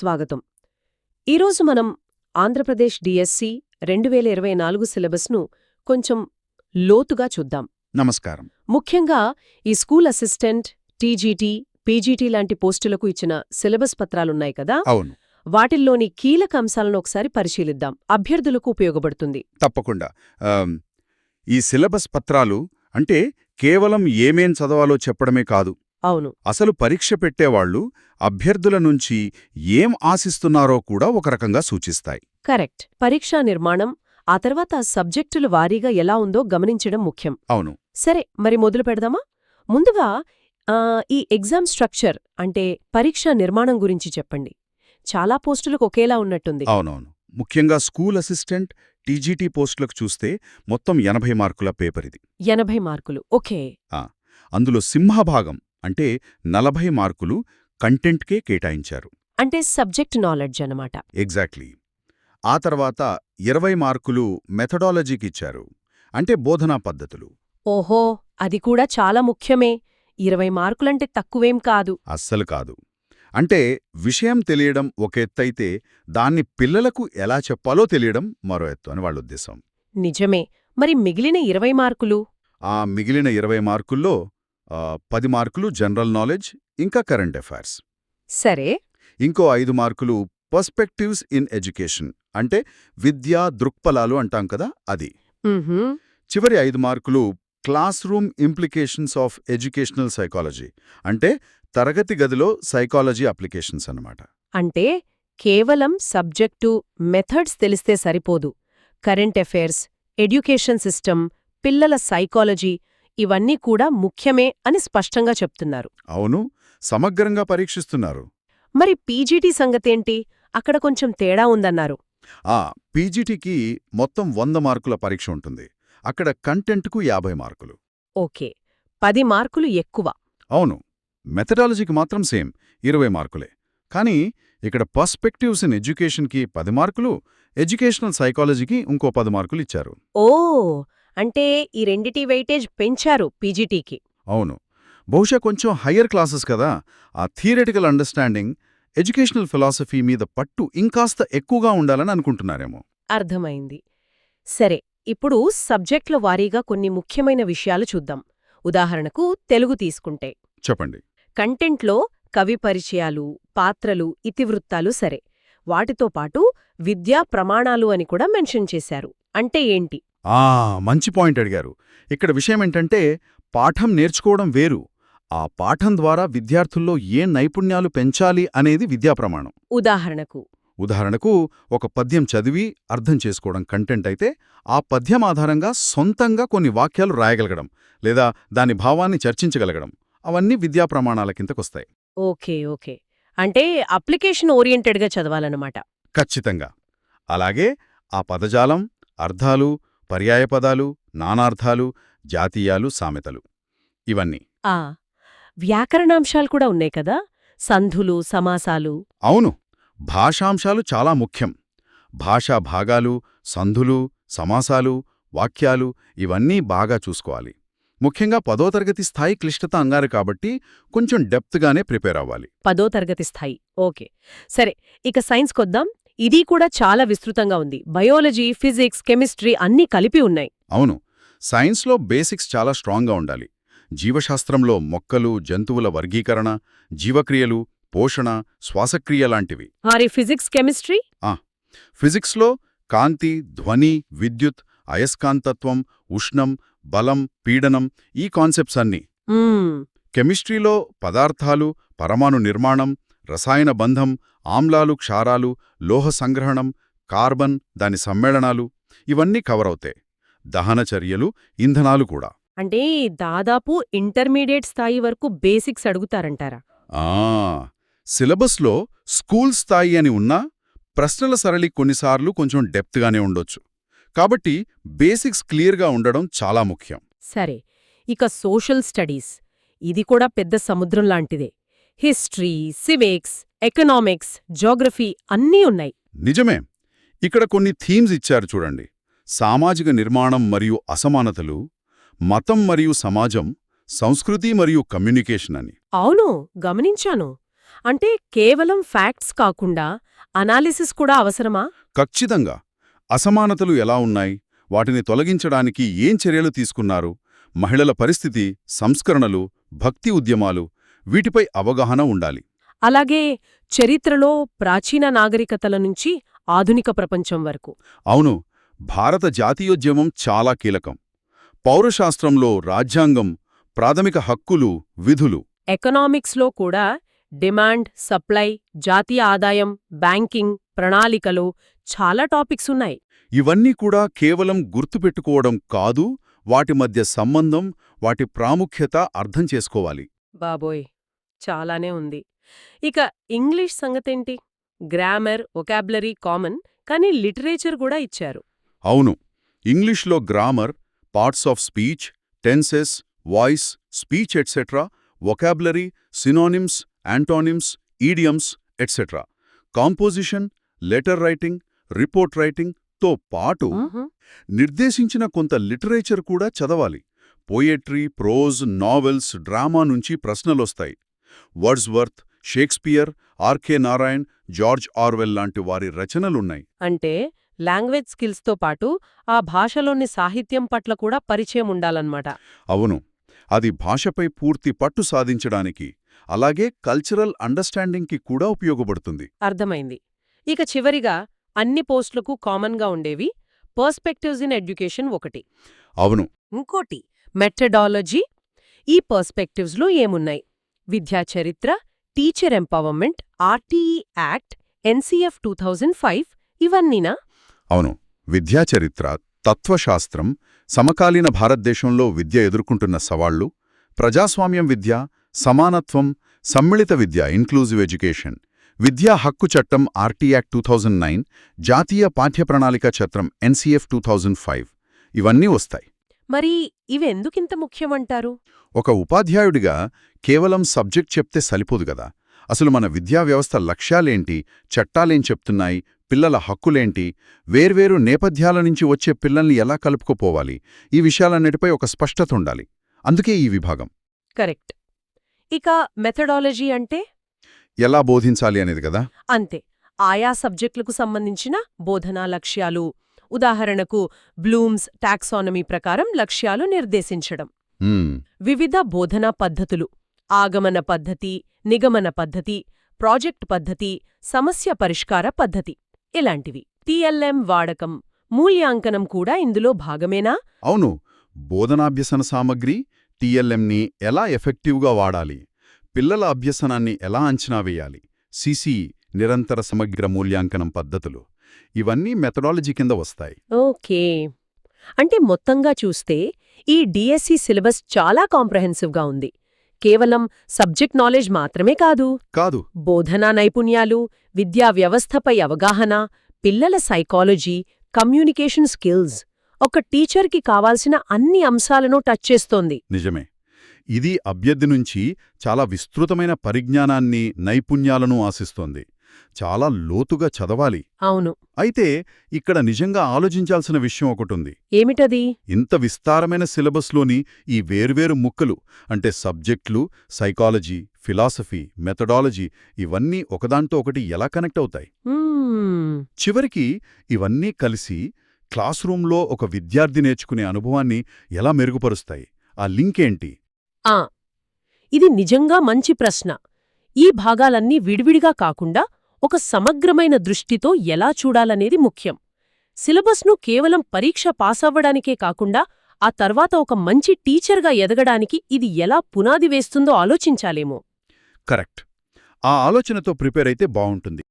స్వాగతం. ఈరోజు మనం ఆంధ్రప్రదేశ్ డిఎస్సి రెండు వేల ఇరవై నాలుగు సిలబస్ను కొంచెం లోతుగా చూద్దాం. నమస్కారం. ముఖ్యంగా ఈ స్కూల్ అసిస్టెంట్ టీజీటీ పీజీటీ లాంటి పోస్టులకు ఇచ్చిన సిలబస్ పత్రాలున్నాయి కదా? అవును. వాటిల్లోని కీలక అంశాలను ఒకసారి పరిశీలిద్దాం. అభ్యర్థులకు ఉపయోగపడుతుంది. తప్పకుండా. ఈ సిలబస్ పత్రాలు అంటే కేవలం ఏమేం చదవాలో చెప్పడమే కాదు. అవును. అసలు పరీక్ష పెట్టేవాళ్ళు అభ్యర్థుల నుంచి ఏం ఆశిస్తున్నారో కూడా ఒక రకంగా సూచిస్తాయి. కరెక్ట్. పరీక్షా నిర్మాణం ఆ తర్వాత సబ్జెక్టుల వారీగా ఎలా ఉందో గమనించడం ముఖ్యం. అవును. సరే మరి మొదలు పెడదామా? ముందుగా ఈ ఎగ్జామ్ స్ట్రక్చర్ అంటే పరీక్షా నిర్మాణం గురించి చెప్పండి. చాలా పోస్టులకు ఒకేలా ఉన్నట్టుంది. అవునవును. ముఖ్యంగా స్కూల్ అసిస్టెంట్ టీజీటీ పోస్టులకు చూస్తే మొత్తం ఎనభై మార్కుల పేపర్ ఇది. ఎనభై మార్కులు. ఓకే. అందులో సింహభాగం అంటే నలభై మార్కులు కంటెంట్కే కేటాయించారు. అంటే సబ్జెక్ట్ నాలెడ్జ్ అన్నమాట. ఎగ్జాక్ట్లీ. ఆ తర్వాత ఇరవై మార్కులు మెథడాలజీకిచ్చారు అంటే బోధనా పద్ధతులు. ఓహో! అది కూడా చాలా ముఖ్యమే. ఇరవై మార్కులంటే తక్కువేం కాదు. అస్సలు కాదు. అంటే విషయం తెలియడం ఒక ఎత్తైతే దాన్ని పిల్లలకు ఎలా చెప్పాలో తెలియడం మరో ఎత్తు అని వాళ్ళ ఉద్దేశం. నిజమే. మరి మిగిలిన ఇరవై మార్కులు? ఆ మిగిలిన ఇరవై మార్కుల్లో పది మార్కులు జనరల్ నాలెడ్జ్ ఇంకా కరెంట్ అఫైర్స్. సరే. ఇంకో ఐదు మార్కులు పర్స్పెక్టివ్స్ ఇన్ ఎడ్యుకేషన్ అంటే విద్యా దృక్పలాలు అంటాం కదా అది. చివరి ఐదు మార్కులు classroom implications of educational psychology అంటే తరగతి గదిలో సైకాలజీ అప్లికేషన్స్ అన్నమాట. అంటే కేవలం సబ్జెక్టు మెథడ్స్ తెలిస్తే సరిపోదు. కరెంట్ అఫైర్స్ ఎడ్యుకేషన్ సిస్టమ్ పిల్లల సైకాలజీ ఇవన్నీ కూడా ముఖ్యమే అని స్పష్టంగా చెప్తున్నారు. అవును సమగ్రంగా పరీక్షిస్తున్నారు. మరి పీజీటీ సంగతేంటి? అక్కడ కొంచెం తేడా ఉందన్నారు. ఆ పీజీటీకి మొత్తం వంద మార్కుల పరీక్ష ఉంటుంది. అక్కడ కంటెంట్కు యాభై మార్కులు. ఓకే పది మార్కులు ఎక్కువ. అవును మెథడాలజీకి మాత్రం సేమ్ ఇరవై మార్కులే. కానీ ఇక్కడ పర్స్పెక్టివ్స్ ఇన్ ఎడ్యుకేషన్కి పది మార్కులు ఎడ్యుకేషనల్ సైకాలజీకి ఇంకో పది మార్కులు ఇచ్చారు. ఓ అంటే ఈ రెండిటి వెయిటేజ్ పెంచారు పీజీటీకి. అవును. బహుశా కొంచెం హయ్యర్ క్లాసెస్ కదా. ఆ థియరిటికల్ అండర్స్టాండింగ్ ఎడ్యుకేషనల్ ఫిలాసఫీ మీద పట్టు ఇంకాస్త ఎక్కువగా ఉండాలని అనుకుంటున్నారేమో. అర్థమైంది. సరే ఇప్పుడు సబ్జెక్టుల వారీగా కొన్ని ముఖ్యమైన విషయాలు చూద్దాం. ఉదాహరణకు తెలుగు తీసుకుంటే. చెప్పండి. కంటెంట్లో కవి పరిచయాలు పాత్రలు ఇతివృత్తాలు సరే. వాటితో పాటు విద్యా ప్రమాణాలు అని కూడా మెన్షన్ చేశారు. అంటే ఏంటి? ఆ మంచి పాయింట్ అడిగారు. ఇక్కడ విషయం ఏంటంటే పాఠం నేర్చుకోవడం వేరు. ఆ పాఠం ద్వారా విద్యార్థుల్లో ఏ నైపుణ్యాలు పెంచాలి అనేది విద్యా ప్రమాణం. ఉదాహరణకు ఉదాహరణకు ఒక పద్యం చదివి అర్థం చేసుకోవడం కంటెంట్ అయితే ఆ పద్యం ఆధారంగా సొంతంగా కొన్ని వాక్యాలు రాయగలగడం లేదా దాని భావాన్ని చర్చించగలగడం. అవన్నీ విద్యా ప్రమాణాల కిందకొస్తాయి. Okay okay. అంటే అప్లికేషన్ ఓరియంటెడ్గా చదవాలన్నమాట. ఖచ్చితంగా. అలాగే ఆ పదజాలం అర్థాలు పర్యాయపదాలు నానార్థాలు జాతీయాలు సామెతలు. ఇవన్నీ. ఆ వ్యాకరణాంశాలు కూడా ఉన్నాయి కదా? సంధులు సమాసాలు. అవును. భాషాంశాలు చాలా ముఖ్యం. భాషా భాగాలు సంధులు సమాసాలు వాక్యాలు ఇవన్నీ బాగా చూసుకోవాలి. ముఖ్యంగా పదో తరగతి స్థాయి క్లిష్టత అన్నారు కాబట్టి కొంచెం డెప్త్గానే ప్రిపేర్ అవ్వాలి. పదో తరగతి స్థాయి. ఓకే. సరే ఇక సైన్స్ కొద్దాం ఇది కూడా చాలా విస్తృతంగా ఉంది. బయాలజీ ఫిజిక్స్ కెమిస్ట్రీ అన్నీ కలిపి ఉన్నాయి. అవును. సైన్స్లో బేసిక్స్ చాలా స్ట్రాంగ్గా ఉండాలి. జీవశాస్త్రంలో మొక్కలు జంతువుల వర్గీకరణ జీవక్రియలు పోషణ శ్వాసక్రియ లాంటివి. మరి ఫిజిక్స్ కెమిస్ట్రీ? ఫిజిక్స్లో కాంతి ధ్వని విద్యుత్ అయస్కాంతత్వం ఉష్ణం బలం పీడనం ఈ కాన్సెప్ట్స్ అన్నీ. కెమిస్ట్రీలో పదార్థాలు పరమాణు నిర్మాణం రసాయన బంధం ఆమ్లాలు క్షారాలు లోహ సంగ్రహణం కార్బన్ దాని సమ్మేళనాలు ఇవన్నీ కవర్ అవుతాయి. దహన చర్యలు ఇంధనాలు కూడా. అంటే దాదాపు ఇంటర్మీడియట్ స్థాయి వరకు బేసిక్స్ అడుగుతారంటారా? ఆ సిలబస్లో స్కూల్ స్థాయి అని ఉన్నా ప్రశ్నల సరళి కొన్నిసార్లు కొంచెం డెప్త్గానే ఉండొచ్చు. కాబట్టి బేసిక్స్ క్లియర్గా ఉండడం చాలా ముఖ్యం. సరే ఇక సోషల్ స్టడీస్. ఇది కూడా పెద్ద సముద్రం లాంటిదే. హిస్టరీ సివిక్స్ ఎకనామిక్స్ జోగ్రఫీ అన్నీ ఉన్నాయి. నిజమే. ఇక్కడ కొన్ని థీమ్స్ ఇచ్చారు చూడండి. సామాజిక నిర్మాణం మరియు అసమానతలు మతం మరియు సమాజం సంస్కృతి మరియు కమ్యూనికేషన్ అని. అవును గమనించాను. అంటే కేవలం ఫ్యాక్ట్స్ కాకుండా అనాలిసిస్ కూడా అవసరమా? ఖచ్చితంగా. అసమానతలు ఎలా ఉన్నాయి? వాటిని తొలగించడానికి ఏం చర్యలు తీసుకున్నారు? మహిళల పరిస్థితి సంస్కరణలు భక్తి ఉద్యమాలు వీటిపై అవగాహన ఉండాలి. అలాగే చరిత్రలో ప్రాచీన నాగరికతల నుంచి ఆధునిక ప్రపంచం వరకు. అవును భారత జాతీయోద్యమం చాలా కీలకం. పౌరశాస్త్రంలో రాజ్యాంగం ప్రాథమిక హక్కులు విధులు. ఎకనామిక్స్లో కూడా డిమాండ్ సప్లై జాతీయ ఆదాయం బ్యాంకింగ్ ప్రణాళికలు చాలా టాపిక్స్ ఉన్నాయి. ఇవన్నీ కూడా కేవలం గుర్తుపెట్టుకోవడం కాదు వాటి మధ్య సంబంధం వాటి ప్రాముఖ్యత అర్థం చేసుకోవాలి. బాబోయ్! చాలానే ఉంది. ఇక ఇంగ్లీష్ సంగతేంటి? గ్రామర్ ఒకాబులరీ కామన్ కానీ లిటరేచర్ కూడా ఇచ్చారు. అవును. ఇంగ్లీష్లో grammar parts of speech tenses voice speech etcetera vocabulary synonyms antonyms idioms etcetera composition letter writing report రైటింగ్తో పాటు. నిర్దేశించిన కొంత లిటరేచర్ కూడా చదవాలి. పోయెట్రీ ప్రోజ్ నావెల్స్ డ్రామా నుంచి ప్రశ్నలొస్తాయి. Wordsworth Shakespeare RK Narayan George Orwell లాంటి వారి రచనలున్నాయి. అంటే లాంగ్వేజ్ స్కిల్స్తో పాటు ఆ భాషలోని సాహిత్యం పట్ల కూడా పరిచయం ఉండాలన్నమాట. అవును. అది భాషపై పూర్తి పట్టు సాధించడానికి అలాగే కల్చరల్ అండర్స్టాండింగ్కి కూడా ఉపయోగపడుతుంది. అర్థమైంది. ఇక చివరిగా అన్ని పోస్టులకు కామన్గా ఉండేవి పర్స్పెక్టివ్స్ ఇన్ ఎడ్యుకేషన్ ఒకటి. అవును. ఇంకోటి మెథడాలజీ ఈ పర్స్పెక్టివ్స్లో ఏమున్నాయి? విద్యా చరిత్ర teacher empowerment RTE act NCF two thousand five ఇవన్నీనా? అవును. విద్యాచరిత్ర తత్వశాస్త్రం సమకాలీన భారతదేశంలో విద్య ఎదుర్కొంటున్న సవాళ్ళు ప్రజాస్వామ్యం విద్య సమానత్వం సమ్మిళిత విద్య ఇన్క్లూజివ్ ఎడ్యుకేషన్ విద్యా హక్కు చట్టం ఆర్టీ యాక్ట్ టూ నైన్ జాతీయ పాఠ్యప్రణాళిక చట్టం ఎన్సీఎఫ్ టూ ఫైవ్ ఇవన్నీ వస్తాయి. మరి ఇవెందుకింత ముఖ్యమంటారు? ఒక ఉపాధ్యాయుడిగా కేవలం సబ్జెక్ట్ చెప్తే సరిపోదు గదా. అసలు మన విద్యా వ్యవస్థ లక్ష్యాలేంటి? చట్టాలేం చెప్తున్నాయి? పిల్లల హక్కులేంటి? వేర్వేరు నేపథ్యాల నుంచి వచ్చే పిల్లల్ని ఎలా కలుపుకుపోవాలి? ఈ విషయాలన్నిటిపై ఒక స్పష్టత ఉండాలి. అందుకే ఈ విభాగం. కరెక్ట్. ఇక మెథడాలజీ అంటే? ఎలా బోధించాలి అనేది కదా అంతే. ఆయా సబ్జెక్టులకు సంబంధించిన బోధనా లక్ష్యాలు ఉదాహరణకు బ్లూమ్స్ టాక్సానమీ ప్రకారం లక్ష్యాలు నిర్దేశించడం. వివిధ బోధనా పద్ధతులు ఆగమన పద్ధతి నిగమన పద్ధతి ప్రాజెక్ట్ పద్ధతి సమస్య పరిష్కార పద్ధతి ఇలాంటివి. టిఎల్ఎం వాడకం మూల్యాంకనం కూడా ఇందులో భాగమేనా? అవును. బోధనాభ్యసన సామగ్రి టీఎల్ఎంని ఎలా ఎఫెక్టివ్గా వాడాలి? పిల్లల అభ్యసనాన్ని ఎలా అంచనా వేయాలి? సిసిఈ నిరంతర సమగ్ర మూల్యాంకనం పద్ధతులు. ఇవన్నీ మెథడాలజీ కింద వస్తాయి. ఓకే. అంటే మొత్తంగా చూస్తే ఈ డిఎస్సి సిలబస్ చాలా కాంప్రహెన్సివ్గా ఉంది. కేవలం సబ్జెక్ట్ నాలెడ్జ్ మాత్రమే కాదు. కాదు. బోధనా నైపుణ్యాలు విద్యా వ్యవస్థపై అవగాహన పిల్లల సైకాలజీ కమ్యూనికేషన్ స్కిల్స్ ఒక టీచర్కి కావాల్సిన అన్ని అంశాలను టచ్ చేస్తోంది. నిజమే. ఇది అభ్యర్థి నుంచి చాలా విస్తృతమైన పరిజ్ఞానాన్ని నైపుణ్యాలను ఆశిస్తోంది. చాలా లోతుగా చదవాలి. అవును. అయితే ఇక్కడ నిజంగా ఆలోచించాల్సిన విషయం ఒకటుంది. ఏమిటది? ఇంత విస్తారమైన సిలబస్లోని ఈ వేర్వేరు ముక్కలు అంటే సబ్జెక్టులు సైకాలజీ ఫిలాసఫీ మెథడాలజీ ఇవన్నీ ఒకదాంతో ఒకటి ఎలా కనెక్ట్ అవుతాయి? చివరికి ఇవన్నీ కలిసి క్లాస్ రూంలో ఒక విద్యార్థి నేర్చుకునే అనుభవాన్ని ఎలా మెరుగుపరుస్తాయి? ఆ లింక్ ఏంటి? ఆ. ఇది నిజంగా మంచి ప్రశ్న. ఈ భాగాలన్నీ విడివిడిగా కాకుండా ఒక సమగ్రమైన దృష్టితో ఎలా చూడాలనేది ముఖ్యం. సిలబస్ను కేవలం పరీక్ష పాసవ్వడానికే కాకుండా ఆ తర్వాత ఒక మంచి టీచర్గా ఎదగడానికి ఇది ఎలా పునాది వేస్తుందో ఆలోచించాలేమో. కరెక్ట్. ఆ ఆలోచనతో ప్రిపేర్ అయితే బావుంటుంది.